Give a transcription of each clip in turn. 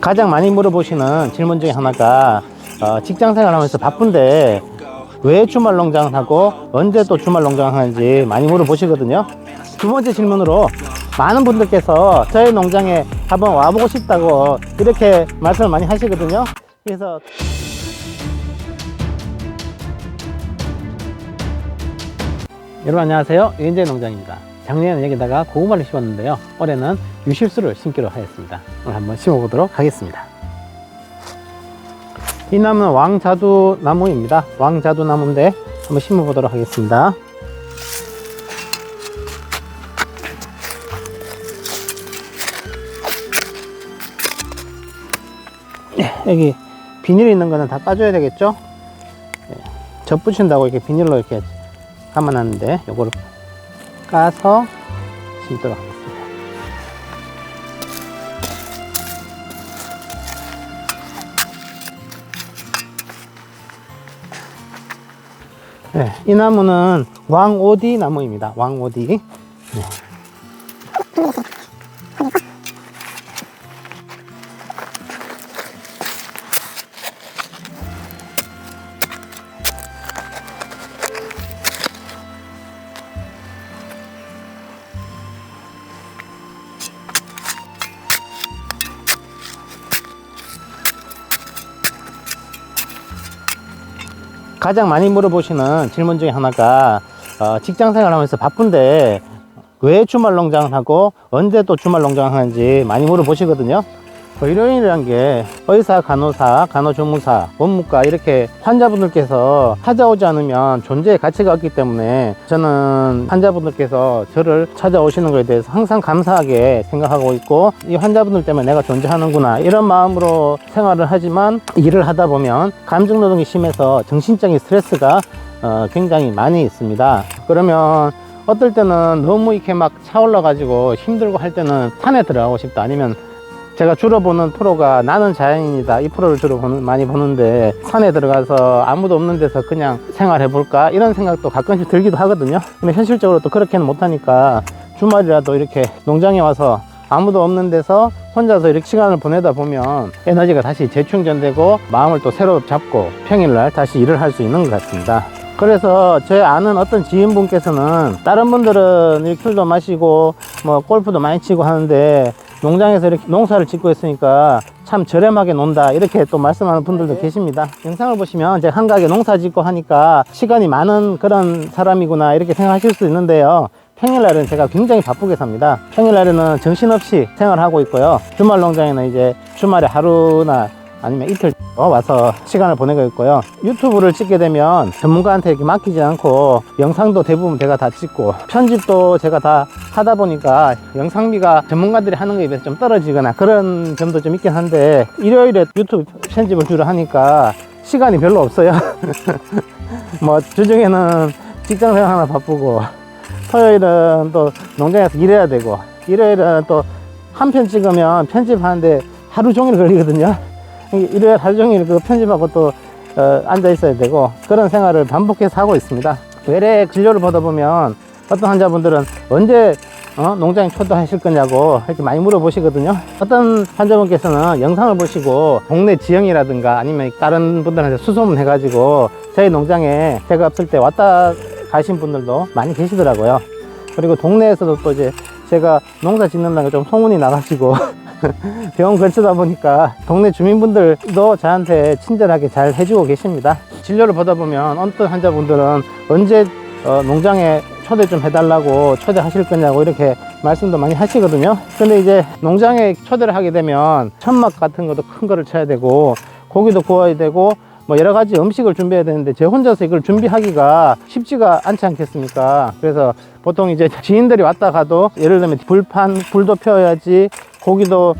가장 많이 물어보시는 질문 중에 하나가 어, 직장 생활하면서 바쁜데 왜 주말 농장을 하고 언제 또 주말 농장을 하는지 많이 물어보시거든요. 두 번째 질문으로 많은 분들께서 저희 농장에 한번 와보고 싶다고 이렇게 말씀을 많이 하시거든요. 그래서 여러분 안녕하세요. 윤재 농장입니다. 작년에는 여기다가 고구마를 심었는데요. 올해는 유실수를 심기로 하였습니다. 오늘 한번 심어보도록 하겠습니다. 이 나무는 왕자두 나무입니다. 왕자두 나무인데 한번 심어보도록 하겠습니다. 네, 여기 비닐 있는 거는 다 까줘야 되겠죠? 네, 접붙인다고 이렇게 비닐로 이렇게 감아놨는데 요거를 까서 심도록 하겠습니다. 네, 이 나무는 왕오디 나무입니다. 왕오디. 네. 가장 많이 물어보시는 질문 중에 하나가 어, 직장 생활하면서 바쁜데 왜 주말 농장을 하고 언제 또 주말 농장을 하는지 많이 물어보시거든요. 의료인이란 게 의사, 간호사, 간호조무사, 원무과 이렇게 환자분들께서 찾아오지 않으면 존재의 가치가 없기 때문에 저는 환자분들께서 저를 찾아오시는 것에 대해서 항상 감사하게 생각하고 있고 이 환자분들 때문에 내가 존재하는구나 이런 마음으로 생활을 하지만 일을 하다 보면 감정 노동이 심해서 정신적인 스트레스가 어, 굉장히 많이 있습니다. 그러면 어떨 때는 너무 이렇게 막 차올라 가지고 힘들고 할 때는 산에 들어가고 싶다 아니면 제가 주로 보는 프로가 나는 자연인이다. 이 프로를 주로 보는, 많이 보는데 산에 들어가서 아무도 없는 데서 그냥 생활해 볼까? 이런 생각도 가끔씩 들기도 하거든요. 근데 현실적으로 또 그렇게는 못하니까 주말이라도 이렇게 농장에 와서 아무도 없는 데서 혼자서 이렇게 시간을 보내다 보면 에너지가 다시 재충전되고 마음을 또 새로 잡고 평일날 다시 일을 할 수 있는 것 같습니다. 그래서 제 아는 어떤 지인분께서는 다른 분들은 이렇게 술도 마시고 뭐 골프도 많이 치고 하는데 농장에서 이렇게 농사를 짓고 있으니까 참 저렴하게 논다. 이렇게 또 말씀하는 분들도 계십니다. 영상을 보시면 제가 한가하게 농사 짓고 하니까 시간이 많은 그런 사람이구나 이렇게 생각하실 수 있는데요. 평일날은 제가 굉장히 바쁘게 삽니다. 평일날에는 정신없이 생활하고 있고요. 주말 농장에는 이제 주말에 하루나 아니면 이틀 와서 시간을 보내고 있고요. 유튜브를 찍게 되면 전문가한테 이렇게 맡기지 않고 영상도 대부분 제가 다 찍고 편집도 제가 다 하다 보니까 영상비가 전문가들이 하는 거에 비해서 좀 떨어지거나 그런 점도 좀 있긴 한데 일요일에 유튜브 편집을 주로 하니까 시간이 별로 없어요. 뭐 주중에는 직장 생활 하나 바쁘고 토요일은 또 농장에서 일해야 되고 일요일은 또 한 편 찍으면 편집하는데 하루 종일 걸리거든요. 일요일 하루 종일 그 편집하고 또 어, 앉아 있어야 되고 그런 생활을 반복해서 하고 있습니다. 외래 진료를 보다 보면 어떤 환자분들은 언제 어, 농장에 초대하실 거냐고 이렇게 많이 물어보시거든요. 어떤 환자분께서는 영상을 보시고 동네 지형이라든가 아니면 다른 분들한테 수소문 해가지고 저희 농장에 제가 없을 때 왔다 가신 분들도 많이 계시더라고요. 그리고 동네에서도 또 이제 제가 농사 짓는다는 게좀 소문이 나가지고 병원 근처다 보니까 동네 주민분들도 저한테 친절하게 잘 해주고 계십니다. 진료를 보다 보면 어떤 환자분들은 언제 어, 농장에 초대 좀 해달라고 초대하실 거냐고 이렇게 말씀도 많이 하시거든요. 근데 이제 농장에 초대를 하게 되면 천막 같은 것도 큰 거를 쳐야 되고 고기도 구워야 되고 뭐 여러 가지 음식을 준비해야 되는데 제 혼자서 이걸 준비하기가 쉽지가 않지 않겠습니까? 그래서 보통 이제 지인들이 왔다 가도 예를 들면 불판 불도 펴야지 고기도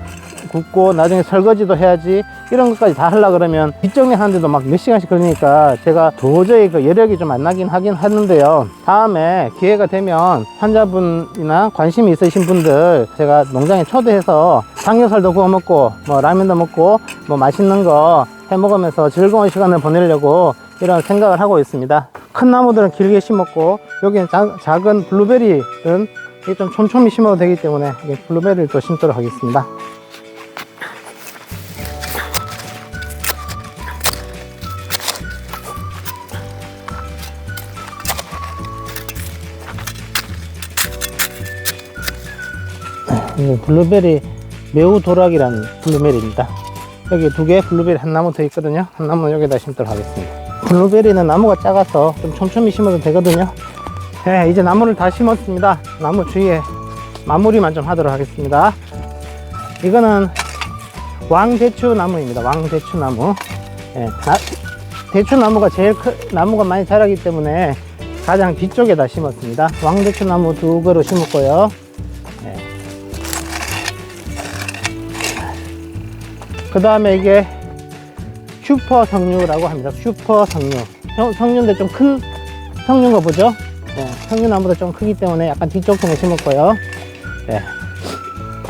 굽고 나중에 설거지도 해야지 이런 것까지 다 하려 그러면 뒷정리 하는데도 막 몇 시간씩 걸리니까 제가 도저히 그 여력이 좀 안 나긴 하긴 하는데요. 다음에 기회가 되면 환자분이나 관심이 있으신 분들 제가 농장에 초대해서 삼겹살도 구워 먹고 뭐 라면도 먹고 뭐 맛있는 거 해 먹으면서 즐거운 시간을 보내려고 이런 생각을 하고 있습니다. 큰 나무들은 길게 심었고 여기는 자- 작은 블루베리는 이게 좀 촘촘히 심어도 되기 때문에 이게 블루베리를 또 심도록 하겠습니다. 네, 블루베리 매우 도락이라는 블루베리입니다. 여기 두 개 블루베리 한 나무 더 있거든요. 한 나무 여기다 심도록 하겠습니다. 블루베리는 나무가 작아서 좀 촘촘히 심어도 되거든요. 네, 이제 나무를 다 심었습니다. 나무 주위에 마무리만 좀 하도록 하겠습니다. 이거는 왕대추 나무입니다. 왕대추 나무. 예, 나- 대추 나무가 제일 크, 나무가 많이 자라기 때문에 가장 뒤쪽에다 심었습니다. 왕대추 나무 두 그루 심었고요. 그 다음에 이게 슈퍼 석류라고 합니다. 슈퍼 석류. 성- 석류인데 좀큰 석류인 거 보죠? 네, 석류 나무보다 좀 크기 때문에 약간 뒤쪽 쪽에 심었고요. 네.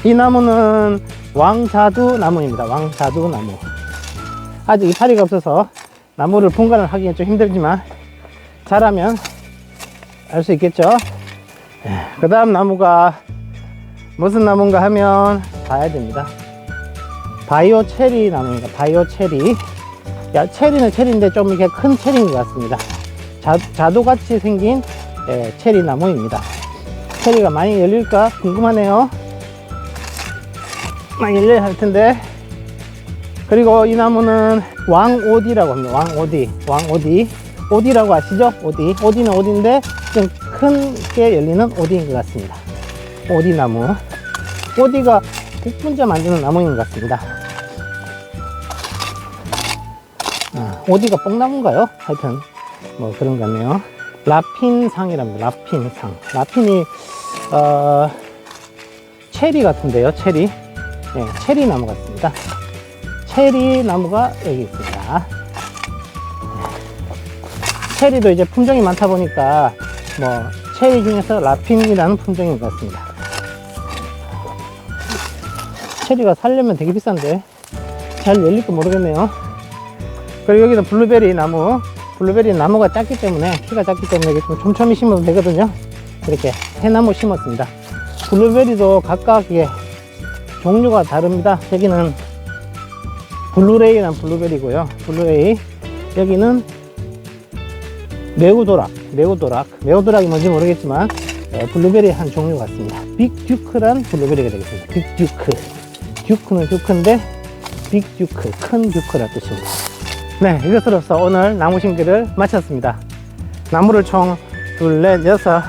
이 나무는 왕자두 나무입니다. 왕자두 나무. 아직 이파리가 없어서 나무를 분간을 하기엔 좀 힘들지만 자라면 알 수 있겠죠? 그 다음 나무가 무슨 나무인가 하면 봐야 됩니다. 바이오 체리 나무입니다. 바이오 체리. 야, 체리는 체리인데 좀 이렇게 큰 체리인 것 같습니다. 자, 자두같이 생긴 예, 체리 나무입니다. 체리가 많이 열릴까 궁금하네요. 많이 열려야 할 텐데. 그리고 이 나무는 왕오디라고 합니다. 왕오디. 왕오디. 오디라고 아시죠? 오디. 오디는 오디인데 좀 큰 게 열리는 오디인 것 같습니다. 오디 나무. 오디가 국분자 만드는 나무인 것 같습니다. 아, 오디가 뽕나무인가요? 하여튼 뭐 그런 것 같네요. 라핀상이랍니다. 라핀상. 라핀이 어, 체리 같은데요. 체리. 네, 체리 나무 같습니다. 체리 나무가 여기 있습니다. 체리도 이제 품종이 많다 보니까 뭐 체리 중에서 라핀이라는 품종인 것 같습니다. 체리가 살려면 되게 비싼데 잘 열릴까 모르겠네요. 그리고 여기는 블루베리 나무. 블루베리 나무가 작기 때문에 키가 작기 때문에 이게 좀 촘촘히 심어도 되거든요. 이렇게 해나무 심었습니다. 블루베리도 각각 이게 종류가 다릅니다. 여기는 블루레이란 블루베리고요. 블루레이. 여기는 매우도락, 매우도락. 매우도락이 뭔지 모르겠지만 예, 블루베리 한 종류 같습니다. 빅듀크란 블루베리가 되겠습니다. 빅듀크. 듀크는 듀크인데 빅듀크, 큰 듀크라 뜻입니다. 네, 이것으로서 오늘 나무 심기를 마쳤습니다. 나무를 총 둘, 넷, 여섯,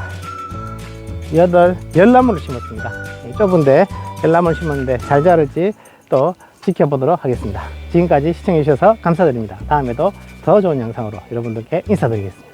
여덟, 열 나무를 심었습니다. 이 좁은데 열 나무를 심었는데 잘 자랄지 또 지켜보도록 하겠습니다. 지금까지 시청해주셔서 감사드립니다. 다음에도 더 좋은 영상으로 여러분들께 인사드리겠습니다.